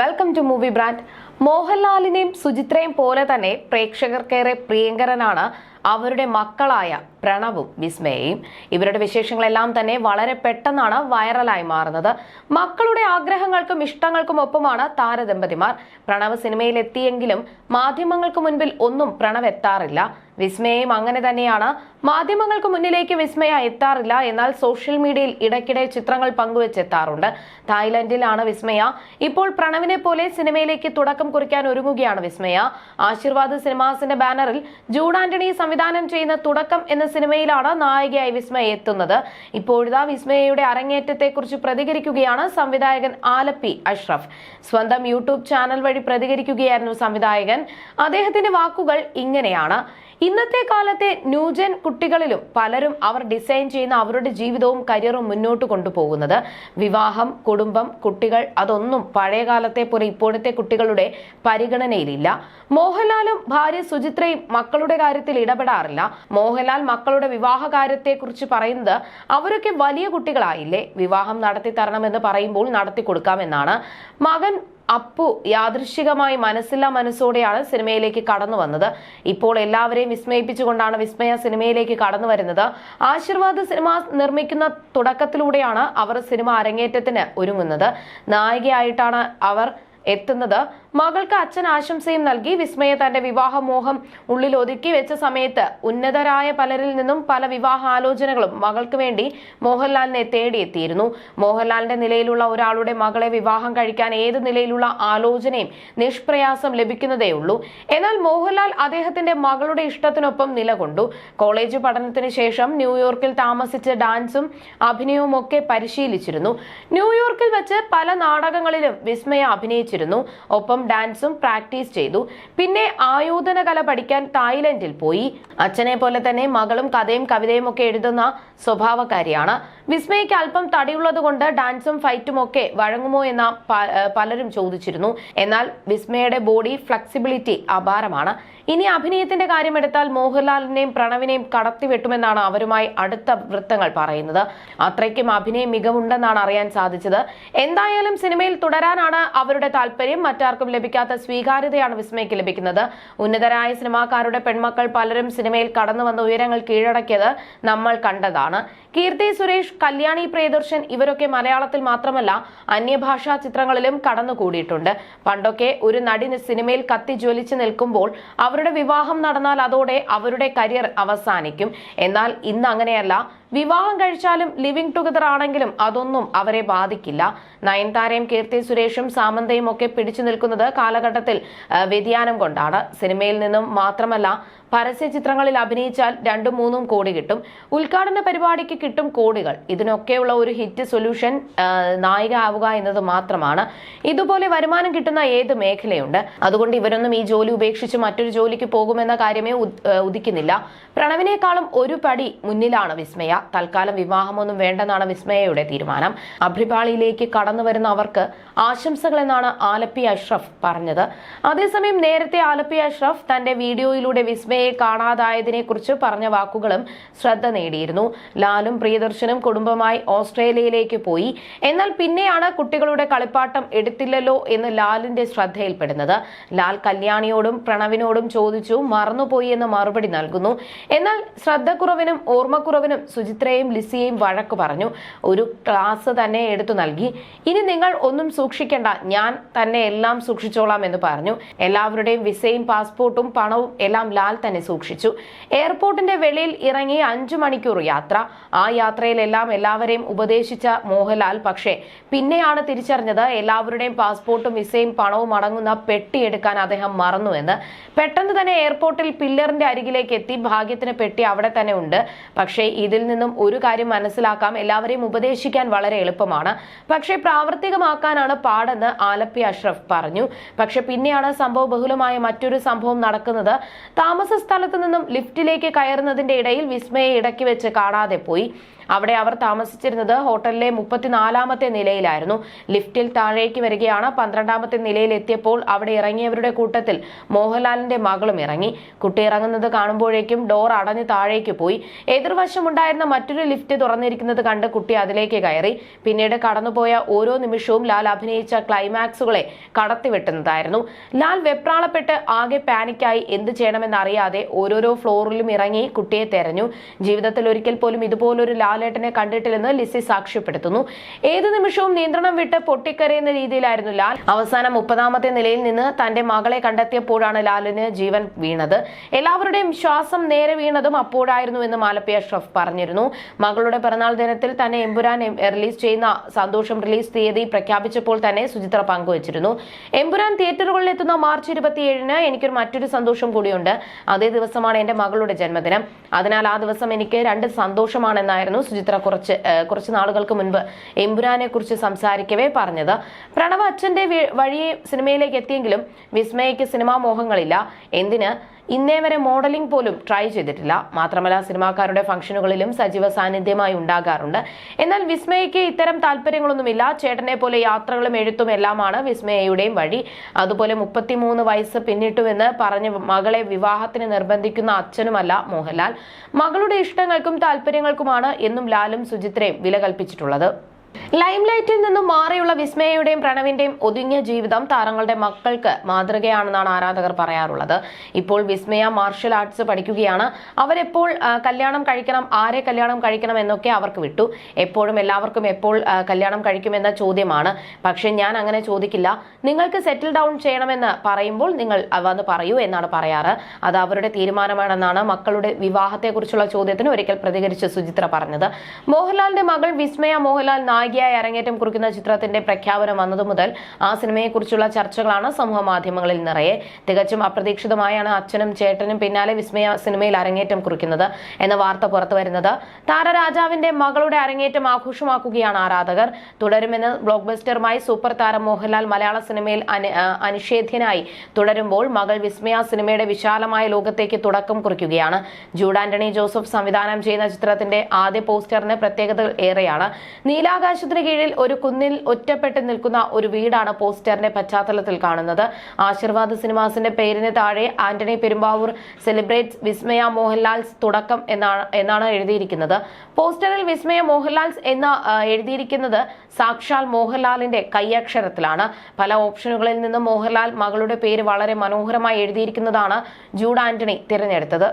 Welcome to movie brand മോഹൻലാലിനെയും സുചിത്രയും പോലെ തന്നെ പ്രേക്ഷകർക്കേറെ പ്രിയങ്കരനാണ് അവരുടെ മക്കളായ പ്രണവും വിസ്മയയും. ഇവരുടെ വിശേഷങ്ങളെല്ലാം തന്നെ വളരെ പെട്ടെന്നാണ് വൈറലായി മാറുന്നത്. മക്കളുടെ ആഗ്രഹങ്ങൾക്കും ഇഷ്ടങ്ങൾക്കും ഒപ്പമാണ് താരദമ്പതിമാർ. പ്രണവ് സിനിമയിലെത്തിയെങ്കിലും മാധ്യമങ്ങൾക്ക് മുൻപിൽ ഒന്നും പ്രണവ് എത്താറില്ല. വിസ്മയയും അങ്ങനെ തന്നെയാണ്. മാധ്യമങ്ങൾക്ക് മുന്നിലേക്ക് വിസ്മയ എത്താറില്ല. എന്നാൽ സോഷ്യൽ മീഡിയയിൽ ഇടയ്ക്കിടെ ചിത്രങ്ങൾ പങ്കുവെച്ചെത്താറുണ്ട്. തായ്ലൻഡിലാണ് വിസ്മയ. ഇപ്പോൾ പ്രണവിനെ പോലെ സിനിമയിലേക്ക് തുടക്കം കുറിക്കാൻ ഒരുങ്ങുകയാണ് വിസ്മയ. ആശീർവാദ് സിനിമാസിന്റെ ബാനറിൽ ജൂഡ് ആന്റണി സംവിധാനം ചെയ്യുന്ന തുടക്കം എന്ന സിനിമയിലാണ് നായികയായി വിസ്മയ എത്തുന്നത്. ഇപ്പോഴിതാ വിസ്മയയുടെ അരങ്ങേറ്റത്തെക്കുറിച്ച് പ്രതികരിക്കുകയാണ് സംവിധായകൻ ആലപ്പി അഷ്റഫ്. സ്വന്തം യൂട്യൂബ് ചാനൽ വഴി പ്രതികരിക്കുകയായിരുന്നു സംവിധായകൻ. അദ്ദേഹത്തിന്റെ വാക്കുകൾ ഇങ്ങനെയാണ്. ഇന്നത്തെ കാലത്തെ ന്യൂജൻ കുട്ടികളിലും പലരും അവർ ഡിസൈൻ ചെയ്യുന്ന അവരുടെ ജീവിതവും കരിയറും മുന്നോട്ട് കൊണ്ടുപോകുന്നത്. വിവാഹം കുടുംബം കുട്ടികൾ അതൊന്നും പഴയ കാലത്തെ പോലെ ഇപ്പോഴത്തെ കുട്ടികളുടെ പരിഗണനയിലില്ല. മോഹൻലാലും ഭാര്യ സുചിത്രയും മക്കളുടെ കാര്യത്തിൽ ഇടപെടാറില്ല. മോഹൻലാൽ മക്കളുടെ വിവാഹ കാര്യത്തെക്കുറിച്ച് പറയുന്നത് അവരൊക്കെ വലിയ കുട്ടികളായില്ലേ? വിവാഹം നടത്തി തരണമെന്ന് പറയുമ്പോൾ നടത്തി കൊടുക്കാമെന്നാണ് മകൻ അപ്പു യാദൃശികമായി മനസ്സില്ലാ മനസ്സോടെയാണ് സിനിമയിലേക്ക് കടന്നു വന്നത്. ഇപ്പോൾ എല്ലാവരെയും വിസ്മയിപ്പിച്ചുകൊണ്ടാണ് വിസ്മയ സിനിമയിലേക്ക് കടന്നു വരുന്നത്. ആശീർവാദ് സിനിമ നിർമ്മിക്കുന്ന തുടക്കത്തിലൂടെയാണ് അവർ സിനിമ അരങ്ങേറ്റത്തിന് ഒരുങ്ങുന്നത്. നായികയായിട്ടാണ് അവർ എത്തുന്നത്. മകൾക്ക് അച്ഛൻ ആശംസയും നൽകി വിസ്മയ തന്റെ വിവാഹമോഹം ഉള്ളിൽ ഒതുക്കി വെച്ച സമയത്ത് ഉന്നതരായ പലരിൽ നിന്നും പല വിവാഹ ആലോചനകളും മകൾക്ക് വേണ്ടി മോഹൻലാലിനെ തേടിയെത്തിയിരുന്നു. മോഹൻലാലിന്റെ നിലയിലുള്ള ഒരാളുടെ മകളെ വിവാഹം കഴിക്കാൻ ഏത് നിലയിലുള്ള ആലോചനയും നിഷ്പ്രയാസം ലഭിക്കുന്നതേ ഉള്ളൂ എന്നാൽ മോഹൻലാൽ അദ്ദേഹത്തിന്റെ മകളുടെ ഇഷ്ടത്തിനൊപ്പം നിലകൊണ്ടു. കോളേജ് പഠനത്തിന് ശേഷം ന്യൂയോർക്കിൽ താമസിച്ച് ഡാൻസും അഭിനയവും ഒക്കെ പരിശീലിച്ചിരുന്നു. ന്യൂയോർക്കിൽ വെച്ച് പല നാടകങ്ങളിലും വിസ്മയ അഭിനയിച്ചിരുന്നു ഒപ്പം ഡാൻസും പ്രാക്ടീസ് ചെയ്തു. പിന്നെ ആയോധന കല പഠിക്കാൻ തായ്ലൻഡിൽ പോയി. അച്ഛനെ പോലെ തന്നെ മകളും കഥയും കവിതയും ഒക്കെ എഴുതുന്ന സ്വഭാവക്കാരിയാണ്. വിസ്മയ്ക്ക് അല്പം തടിയുള്ളത് കൊണ്ട് ഡാൻസും ഫൈറ്റും ഒക്കെ വഴങ്ങുമോ എന്ന പലരും ചോദിച്ചിരുന്നു. എന്നാൽ വിസ്മയുടെ ബോഡി ഫ്ലെക്സിബിലിറ്റി അപാരമാണ്. ഇനി അഭിനയത്തിന്റെ കാര്യമെടുത്താൽ മോഹൻലാലിനെയും പ്രണവിനെയും കടത്തിവെട്ടുമെന്നാണ് അവരുമായി അടുത്ത വൃത്തങ്ങൾ പറയുന്നത്. അത്രയ്ക്കും അഭിനയ മികവുണ്ടെന്നാണ് അറിയാൻ സാധിച്ചത്. എന്തായാലും സിനിമയിൽ തുടരാനാണ് അവരുടെ താല്പര്യം മറ്റാർക്കും ലഭിക്കാത്ത സ്വീകാര്യതയാണ് വിസ്മയ്ക്ക് ലഭിക്കുന്നത്. ഉന്നതരായ സിനിമാക്കാരുടെ പെൺമക്കൾ പലരും സിനിമയിൽ കടന്നു വന്ന ഉയരങ്ങൾ കീഴടക്കിയത് നമ്മൾ കണ്ടതാണ്. കീർത്തി സുരേഷ് കല്യാണി പ്രിയദർശൻ ഇവരൊക്കെ മലയാളത്തിൽ മാത്രമല്ല അന്യഭാഷാ ചിത്രങ്ങളിലും കടന്നുകൂടിയിട്ടുണ്ട്. പണ്ടൊക്കെ ഒരു നടി സിനിമയിൽ കത്തി ജ്വലിച്ചു നിൽക്കുമ്പോൾ അവരുടെ വിവാഹം നടന്നാൽ അതോടെ അവരുടെ കരിയർ അവസാനിക്കും. എന്നാൽ ഇന്ന് അങ്ങനെയല്ല. വിവാഹം കഴിച്ചാലും ലിവിംഗ് ടുഗദർ ആണെങ്കിലും അതൊന്നും അവരെ ബാധിക്കില്ല. നയൻതാരയും കീർത്തി സുരേഷും സാമന്തയും ഒക്കെ പിടിച്ചു നിൽക്കുന്നത് കാലഘട്ടത്തിൽ വ്യതിയാനം കൊണ്ടാണ്. സിനിമയിൽ നിന്നും മാത്രമല്ല പരസ്യ ചിത്രങ്ങളിൽ അഭിനയിച്ചാൽ രണ്ടും മൂന്നും കോടി കിട്ടും. ഉദ്ഘാടന പരിപാടിക്ക് കിട്ടും കോടികൾ. ഇതിനൊക്കെയുള്ള ഒരു ഹിറ്റ് സൊല്യൂഷൻ നായിക ആവുക എന്നത് മാത്രമാണ്. ഇതുപോലെ വരുമാനം കിട്ടുന്ന ഏത് മേഖലയുണ്ട്? അതുകൊണ്ട് ഇവരൊന്നും ഈ ജോലി ഉപേക്ഷിച്ച് മറ്റൊരു ജോലിക്ക് പോകുമെന്ന കാര്യമേ ഉദിക്കുന്നില്ല. പ്രണവിനേക്കാളും ഒരു പടി മുന്നിലാണ് വിസ്മയ. തൽക്കാലം വിവാഹമൊന്നും വേണ്ടെന്നാണ് വിസ്മയയുടെ തീരുമാനം. അഭ്രിപാളിയിലേക്ക് കടന്നു വരുന്ന അവർക്ക് ആശംസകൾ എന്നാണ് ആലപ്പി അഷ്റഫ് പറഞ്ഞത്. അതേസമയം നേരത്തെ ആലപ്പി അഷ്റഫ് തന്റെ വീഡിയോയിലൂടെ വിസ്മയെ കാണാതായതിനെ കുറിച്ച് പറഞ്ഞ വാക്കുകളും ശ്രദ്ധ നേടിയിരുന്നു. ലാലും പ്രിയദർശനും കുടുംബമായി ഓസ്ട്രേലിയയിലേക്ക് പോയി. എന്നാൽ പിന്നെയാണ് കുട്ടികളുടെ കളിപ്പാട്ടം എടുത്തില്ലല്ലോ എന്ന് ലാലിന്റെ ശ്രദ്ധയിൽപ്പെടുന്നത്. ലാൽ കല്യാണിയോടും പ്രണവിനോടും ചോദിച്ചു മറന്നുപോയി എന്ന് മറുപടി നൽകുന്നു. എന്നാൽ ശ്രദ്ധക്കുറവിനും ഓർമ്മക്കുറവിനും സുചിത്രയും ലിസിയെയും വഴക്ക് പറഞ്ഞു. ഒരു ക്ലാസ് തന്നെ എടുത്തു നൽകി. ഇനി നിങ്ങൾ ഒന്നും സൂക്ഷിക്കേണ്ട. ഞാൻ തന്നെ എല്ലാം സൂക്ഷിച്ചോളാം എന്ന് പറഞ്ഞു. എല്ലാവരുടെയും വിസയും പാസ്പോർട്ടും പണവും എല്ലാം ലാൽ തന്നെ സൂക്ഷിച്ചു. എയർപോർട്ടിന്റെ വെളിയിൽ ഇറങ്ങി അഞ്ചു മണിക്കൂർ യാത്ര. ആ യാത്രയിലെല്ലാം എല്ലാവരെയും ഉപദേശിച്ച മോഹൻലാൽ. പക്ഷേ പിന്നെയാണ് തിരിച്ചറിഞ്ഞത് എല്ലാവരുടെയും പാസ്പോർട്ടും വിസയും പണവും അടങ്ങുന്ന പെട്ടി എടുക്കാൻ അദ്ദേഹം മറന്നുവെന്ന് പെട്ടെന്ന് തന്നെ എയർപോർട്ടിൽ പില്ലറിന്റെ അരികിലേക്ക് എത്തി. ഭാഗ്യത്തിന് പെട്ടി അവിടെ തന്നെ ഉണ്ട്. പക്ഷേ ഇതിൽ നിന്നും ഒരു കാര്യം മനസ്സിലാക്കാം. എല്ലാവരെയും ഉപദേശിക്കാൻ വളരെ എളുപ്പമാണ്. പക്ഷേ പ്രാവർത്തികമാക്കാനാണ് പാടെന്ന് ആലപ്പി അഷ്റഫ് പറഞ്ഞു. പക്ഷെ പിന്നെയാണ് സംഭവ ബഹുലമായ മറ്റൊരു സംഭവം നടക്കുന്നത്. താമസ സ്ഥലത്ത് നിന്നും ലിഫ്റ്റിലേക്ക് കയറുന്നതിന്റെ ഇടയിൽ വിസ്മയെ ഇടയ്ക്ക് വെച്ച് കാണാതെ പോയി. അവിടെ അവർ താമസിച്ചിരുന്നത് ഹോട്ടലിലെ മുപ്പത്തിനാലാമത്തെ നിലയിലായിരുന്നു. ലിഫ്റ്റിൽ താഴേക്ക് വരികയാണ്. പന്ത്രണ്ടാമത്തെ നിലയിൽ എത്തിയപ്പോൾ അവിടെ ഇറങ്ങിയവരുടെ കൂട്ടത്തിൽ മോഹൻലാലിന്റെ മകളും ഇറങ്ങി. കുട്ടി ഇറങ്ങുന്നത് കാണുമ്പോഴേക്കും ഡോർ അടഞ്ഞ് താഴേക്ക് പോയി. എതിർവശമുണ്ടായിരുന്ന മറ്റൊരു ലിഫ്റ്റ് തുറന്നിരിക്കുന്നത് കണ്ട് കുട്ടി അതിലേക്ക് കയറി. പിന്നീട് കടന്നുപോയ ഓരോ നിമിഷവും ലാൽ അഭിനയിച്ച ക്ലൈമാക്സുകളെ കടത്തിവെട്ടുന്നതായിരുന്നു. ലാൽ വെപ്രാളപ്പെട്ട് ആകെ പാനിക്കായി എന്ത് ചെയ്യണമെന്നറിയാതെ ഓരോരോ ഫ്ലോറിലും ഇറങ്ങി കുട്ടിയെ തെരഞ്ഞു. ജീവിതത്തിൽ ഒരിക്കൽ പോലും ഇതുപോലൊരു ലാലേട്ടനെ കണ്ടിട്ടില്ലെന്ന് ലിസി സാക്ഷ്യപ്പെടുത്തുന്നു. ഏത് നിമിഷവും നിയന്ത്രണം വിട്ട് പൊട്ടിക്കരയുന്ന രീതിയിലായിരുന്നു ലാൽ. അവസാനം മുപ്പതാമത്തെ നിലയിൽ നിന്ന് തന്റെ മകളെ കണ്ടെത്തിയപ്പോഴാണ് ലാലിന് ജീവൻ വീണത്. എല്ലാവരുടെയും ശ്വാസം നേരെ വീണതും അപ്പോഴായിരുന്നു എന്ന് മാലപ്പിയ ഷ്രഫ് പറഞ്ഞിരുന്നു. മകളുടെ പിറന്നാൾ ദിനത്തിൽ തന്നെ എമ്പുരാൻ റിലീസ് ചെയ്യുന്ന സന്തോഷം റിലീസ് തീയതി പ്രഖ്യാപിച്ചപ്പോൾ തന്നെ സുചിത്ര പങ്കുവച്ചിരുന്നു. എമ്പുരാൻ തിയേറ്ററുകളിൽ എത്തുന്ന മാർച്ച് ഇരുപത്തിയേഴിന് എനിക്കൊരു മറ്റൊരു സന്തോഷം കൂടിയുണ്ട്. അതേ ദിവസമാണ് എന്റെ മകളുടെ ജന്മദിനം. അതിനാൽ ആ ദിവസം എനിക്ക് രണ്ട് സന്തോഷമാണെന്നായിരുന്നു സുചിത്ര കുറച്ച് കുറച്ച് നാളുകൾക്ക് മുൻപ് എമ്പുരാനെ കുറിച്ച് സംസാരിക്കവേ പറഞ്ഞത്. പ്രണവ് അച്ഛന്റെ വഴിയെ സിനിമയിലേക്ക് എത്തിയെങ്കിലും വിസ്മയയ്ക്ക് സിനിമാ മോഹങ്ങളില്ല. എന്തിന്? ഇന്നേ വരെ മോഡലിംഗ് പോലും ട്രൈ ചെയ്തിട്ടില്ല. മാത്രമല്ല സിനിമാക്കാരുടെ ഫംഗ്ഷനുകളിലും സജീവ സാന്നിധ്യമായി ഉണ്ടാകാറുണ്ട്. എന്നാൽ വിസ്മയയ്ക്ക് ഇത്തരം താല്പര്യങ്ങളൊന്നുമില്ല. ചേട്ടനെ പോലെ യാത്രകളും എഴുത്തും എല്ലാമാണ് വിസ്മയയുടെയും വഴി. അതുപോലെ മുപ്പത്തിമൂന്ന് വയസ്സ് പിന്നിട്ടുവെന്ന് പറഞ്ഞ് മകളെ വിവാഹത്തിന് നിർബന്ധിക്കുന്ന അച്ഛനുമല്ല മോഹൻലാൽ. മകളുടെ ഇഷ്ടങ്ങൾക്കും താല്പര്യങ്ങൾക്കുമാണ് എന്നും ലാലും സുചിത്രയും വില കൽപ്പിച്ചിട്ടുള്ളത്. ലൈംലൈറ്റിൽ നിന്നും മാറിയുള്ള വിസ്മയയുടെയും പ്രണവിന്റെയും ഒതുങ്ങിയ ജീവിതം താരങ്ങളുടെ മക്കൾക്ക് മാതൃകയാണെന്നാണ് ആരാധകർ പറയാറുള്ളത്. ഇപ്പോൾ വിസ്മയ മാർഷൽ ആർട്സ് പഠിക്കുകയാണ്. അവരെപ്പോൾ കല്യാണം കഴിക്കണം ആരെ കല്യാണം കഴിക്കണം എന്നൊക്കെ അവർക്ക് വിട്ടു. എപ്പോഴും എല്ലാവർക്കും എപ്പോൾ കല്യാണം കഴിക്കുമെന്ന ചോദ്യമാണ്. പക്ഷെ ഞാൻ അങ്ങനെ ചോദിക്കില്ല. നിങ്ങൾക്ക് സെറ്റിൽ ഡൗൺ ചെയ്യണമെന്ന് പറയുമ്പോൾ നിങ്ങൾ വന്ന് പറയൂ എന്നാണ് പറയാറ്. അത് അവരുടെ തീരുമാനമാണെന്നാണ് മക്കളുടെ വിവാഹത്തെക്കുറിച്ചുള്ള ചോദ്യത്തിന് ഒരിക്കൽ പ്രതികരിച്ച് സുചിത്ര പറഞ്ഞത്. മോഹൻലാലിന്റെ മകൾ വിസ്മയ മോഹൻലാൽ നായികയായി അരങ്ങേറ്റം കുറിക്കുന്ന ചിത്രത്തിന്റെ പ്രഖ്യാപനം വന്നതു മുതൽ ആ സിനിമയെക്കുറിച്ചുള്ള ചർച്ചകളാണ് സമൂഹ മാധ്യമങ്ങളിൽ നിറയെ. തികച്ചും അപ്രതീക്ഷിതമായാണ് അച്ഛനും ചേട്ടനും പിന്നാലെ വിസ്മയ സിനിമയിൽ അരങ്ങേറ്റം കുറിക്കുന്നത് എന്ന വാർത്ത പുറത്തു വരുന്നത് താരരാജാവിന്റെ മകളുടെ അരങ്ങേറ്റം ആഘോഷമാക്കുകയാണ് ആരാധകർ. തുടരുമെന്ന് ബ്ലോക്ക് ബസ്റ്ററുമായി സൂപ്പർ താരം മോഹൻലാൽ മലയാള സിനിമയിൽ അനിഷേധ്യനായി തുടരുമ്പോൾ മകൾ വിസ്മയ സിനിമയുടെ വിശാലമായ ലോകത്തേക്ക് തുടക്കം കുറിക്കുകയാണ്. ജൂഡ് ആന്റണി ജോസഫ് സംവിധാനം ചെയ്യുന്ന ചിത്രത്തിന്റെ ആദ്യ പോസ്റ്ററിന് പ്രത്യേകതകൾ ഏറെയാണ്. നീലാകാശത്തിന് കീഴിൽ ഒരു കുന്നിൽ ഒറ്റപ്പെട്ട് നിൽക്കുന്ന ഒരു വീടാണ് പോസ്റ്ററിന്റെ പശ്ചാത്തലത്തിൽ കാണുന്നത്. ആശീർവാദ് സിനിമാസിന്റെ പേരിന് താഴെ ആന്റണി പെരുമ്പാവൂർ സെലിബ്രേറ്റ്സ് വിസ്മയ മോഹൻലാൽസ് തുടക്കം എന്നാണ് എന്നാണ് എഴുതിയിരിക്കുന്നത്. പോസ്റ്ററിൽ വിസ്മയ മോഹൻലാൽസ് എന്ന് എഴുതിയിരിക്കുന്നത് സാക്ഷാൽ മോഹൻലാലിന്റെ കൈയക്ഷരത്തിലാണ്. പല ഓപ്ഷനുകളിൽ നിന്നും മോഹൻലാൽ മകളുടെ പേര് വളരെ മനോഹരമായി എഴുതിയിരിക്കുന്നതാണ് ജൂഡ് ആന്റണി തിരഞ്ഞെടുത്തത്.